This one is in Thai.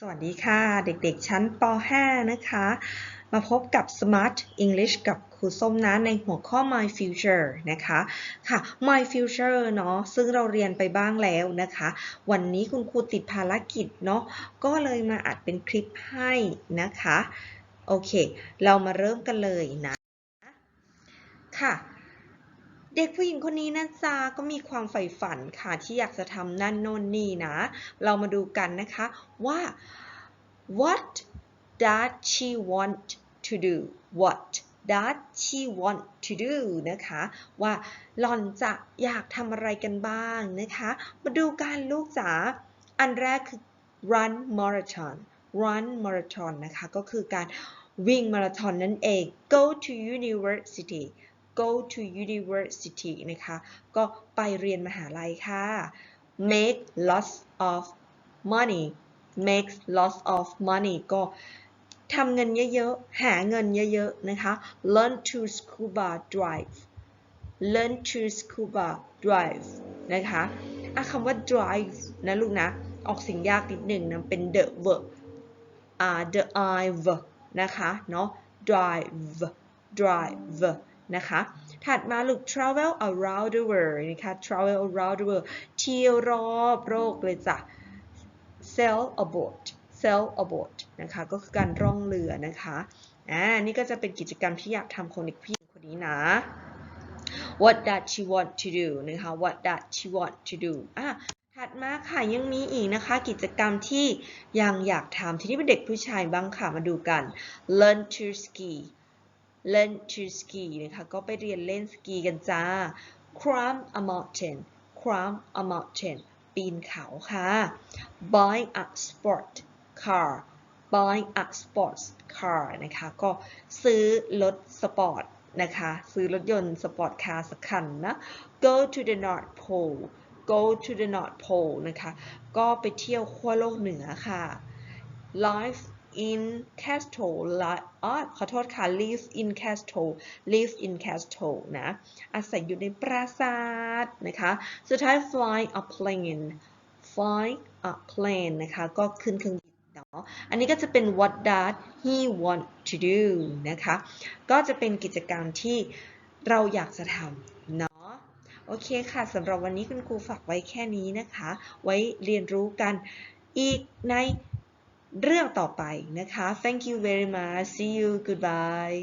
สวัสดีค่ะ เด็กๆ ชั้นป .5 นะคะ มาพบกับ Smart English กับครูส้มนะในหัวข้อ My Future นะคะค่ะ My Future เนาะซึ่งเราเรียนไปบ้างแล้วนะคะ วันนี้คุณครูติดภารกิจเนาะก็เลยมาอัดเป็นคลิปให้นะคะ โอเค เรามาเริ่มกันเลยนะค่ะ เด็กผู้หญิงคนนี้นะจ๊ะก็มีความใฝ่ฝันค่ะที่อยากจะทำนั่นโน่นนี่นะ เรามาดูกันนะคะว่า what does she want to do what does she want to do นะคะ ว่าหล่อนจะอยากทำอะไรกันบ้างนะคะ มาดูกันลูกจ๋าอันแรกคือ run marathon run marathon นะคะ ก็คือการวิ่งมาราธอนนั่นเอง go to university go to university นะคะ ก็ไปเรียนมหาลัยค่ะ make lots of money make lots of money ก็ทำเงินเยอะๆ หาเงินเยอะๆ นะคะ learn to scuba dive learn to scuba dive นะคะอะคำว่า drive นะลูกนะ ออกเสียงยากนิดหนึ่งนะเป็น the verb อ่า the IVE นะคะ เนาะ drive drive นะคะ ถัดมาลูก travel around the world นะคะ travel around the world เที่ยวรอบโลกเลยจ้ะ sail aboard sail aboard นะคะ ก็คือการร่องเรือนะคะ อ่า นี่ก็จะเป็นกิจกรรมที่อยากทำของเด็กผู้หญิงคนนี้นะ what does she want to do นะคะ what does she want to do อะถัดมาค่ะยังมีอีกนะคะ กิจกรรมที่ยังอยากทำทีนี้เป็นเด็กผู้ชายบ้างค่ะมาดูกัน learn to ski learn to ski นะคะ ก็ไปเรียนเล่นสกีกันจ้า climb a mountain climb a mountain ปีนเขาค่ะ buy a sport car buy a sports car นะคะ ก็ซื้อรถสปอร์ตนะคะ ซื้อรถยนต์สปอร์ตคาร์สักคันนะ go to the north pole go to the north pole นะคะ ก็ไปเที่ยวขั้วโลกเหนือค่ะ life in castle อ๋อขอโทษค่ะ live in castle live in castle นะ อาศัยอยู่ในปราสาทนะคะ สุดท้าย fly a plane fly a plane นะคะ ก็ขึ้นเครื่องบินเนาะ อันนี้ก็จะเป็น what does he want to do นะคะ ก็จะเป็นกิจกรรมที่เราอยากจะทำเนาะโอเคค่ะสำหรับวันนี้คุณครูฝากไว้แค่นี้นะคะ ไว้เรียนรู้กันอีกใน เรื่องต่อไปนะคะ thank you very much see you goodbye